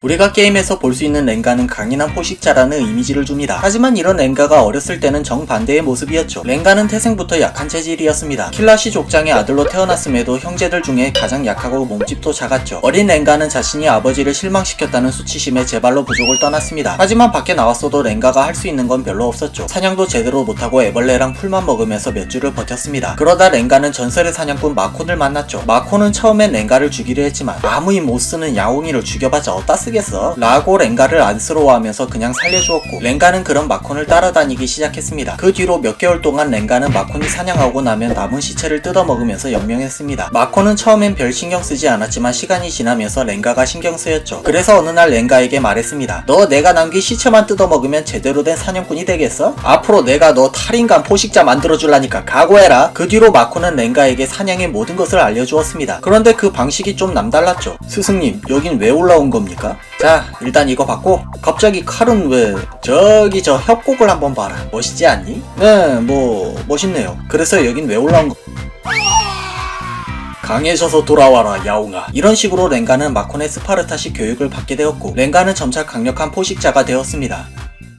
우리가 게임에서 볼 수 있는 렌가는 강인한 포식자라는 이미지를 줍니다. 하지만 이런 렌가가 어렸을 때는 정반대의 모습이었죠. 렌가는 태생부터 약한 체질이었습니다. 킬라시 족장의 아들로 태어났음에도 형제들 중에 가장 약하고 몸집도 작았죠. 어린 렌가는 자신이 아버지를 실망시켰다는 수치심에 제발로 부족을 떠났습니다. 하지만 밖에 나왔어도 렌가가 할 수 있는 건 별로 없었죠. 사냥도 제대로 못하고 애벌레랑 풀만 먹으면서 몇 주를 버텼습니다. 그러다 렌가는 전설의 사냥꾼 마콘을 만났죠. 마콘은 처음엔 렌가를 죽이려 했지만 아무 힘 못 쓰는 야옹이를 죽여봤자 어디다 쓰겠어? 라고 렌가를 안쓰러워하면서 그냥 살려주었고 렌가는 그런 마콘을 따라다니기 시작했습니다. 그 뒤로 몇 개월 동안 렌가는 마콘이 사냥하고 나면 남은 시체를 뜯어먹으면서 연명했습니다. 마콘은 처음엔 별 신경 쓰지 않았지만 시간이 지나면서 렌가가 신경 쓰였죠. 그래서 어느 날 렌가에게 말했습니다. 너 내가 남긴 시체만 뜯어먹으면 제대로 된 사냥꾼이 되겠어? 앞으로 내가 너 탈인간 포식자 만들어줄라니까 각오해라. 그 뒤로 마코는 렌가에게 사냥의 모든 것을 알려주었습니다. 그런데 그 방식이 좀 남달랐죠. 스승님, 여긴 왜 올라온 겁니까? 자, 일단 이거 받고 갑자기 칼은 왜 저기 저 협곡을 한번 봐라. 멋있지 않니? 네, 뭐 멋있네요. 그래서 여긴 왜 올라온 거? 강해져서 돌아와라 야옹아 이런 식으로 렌가는 마콘의 스파르타식 교육을 받게 되었고 렌가는 점차 강력한 포식자가 되었습니다